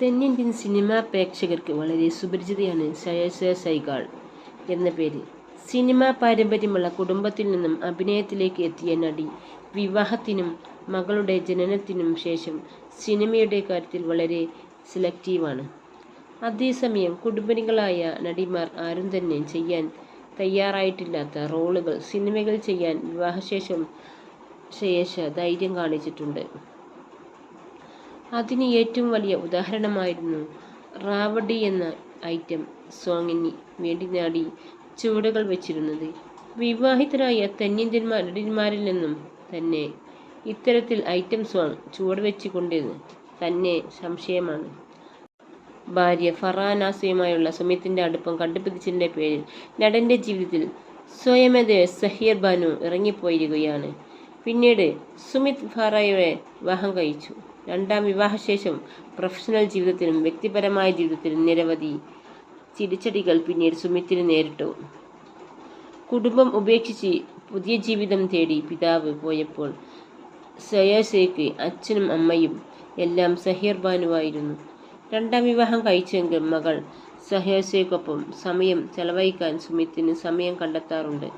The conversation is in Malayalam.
തെന്നിന്ത്യൻ സിനിമാ പ്രേക്ഷകർക്ക് വളരെ സുപരിചിതയാണ് ശയസ സൈഗാൾ എന്ന പേര്. സിനിമാ പാരമ്പര്യമുള്ള കുടുംബത്തിൽ നിന്നും അഭിനയത്തിലേക്ക് എത്തിയ നടി വിവാഹത്തിനും മകളുടെ ജനനത്തിനും ശേഷം സിനിമയുടെ കാര്യത്തിൽ വളരെ സെലക്റ്റീവാണ് അതേസമയം കുടുംബങ്ങളായ നടിമാർ ആരും തന്നെ ചെയ്യാൻ തയ്യാറായിട്ടില്ലാത്ത റോളുകൾ സിനിമകൾ ചെയ്യാൻ വിവാഹശേഷം ശേഷ ധൈര്യം കാണിച്ചിട്ടുണ്ട്. അതിന് ഏറ്റവും വലിയ ഉദാഹരണമായിരുന്നു റാവഡി എന്ന ഐറ്റം സോങ്ങിന് വേണ്ടി നാടി ചുവടുകൾ വെച്ചിരുന്നത്. വിവാഹിതരായ തെന്നിന്ത്യന്മാർ നടന്മാരിൽ നിന്നും തന്നെ ഇത്തരത്തിൽ ഐറ്റം സോങ് ചുവട് വെച്ചുകൊണ്ട് തന്നെ സംശയമാണ്. ഭാര്യ ഫറാനാസയുമായുള്ള സുമിത്തിന്റെ അടുപ്പം കണ്ടുപിടിച്ചതിന്റെ പേരിൽ നടന്റെ ജീവിതത്തിൽ സ്വയമേധ സഹീർ ബാനു ഇറങ്ങിപ്പോയിരിക്കുകയാണ്. പിന്നീട് സുമിത് ഫറായെ വിവാഹം കഴിച്ചു. രണ്ടാം വിവാഹശേഷം പ്രൊഫഷണൽ ജീവിതത്തിലും വ്യക്തിപരമായ ജീവിതത്തിലും നിരവധി തിരിച്ചടികൾ പിന്നീട് സുമിത്തിന് നേരിട്ടു. കുടുംബം ഉപേക്ഷിച്ച് പുതിയ ജീവിതം തേടി പിതാവ് പോയപ്പോൾ സയാസയ്ക്ക് അച്ഛനും അമ്മയും എല്ലാം സഹീർ ബാനുവായിരുന്നു. രണ്ടാം വിവാഹം കഴിച്ചെങ്കിൽ മകൾ സഹേസയ്ക്കൊപ്പം സമയം ചെലവഴിക്കാൻ സുമിത്തിന് സമയം കണ്ടെത്താറുണ്ട്.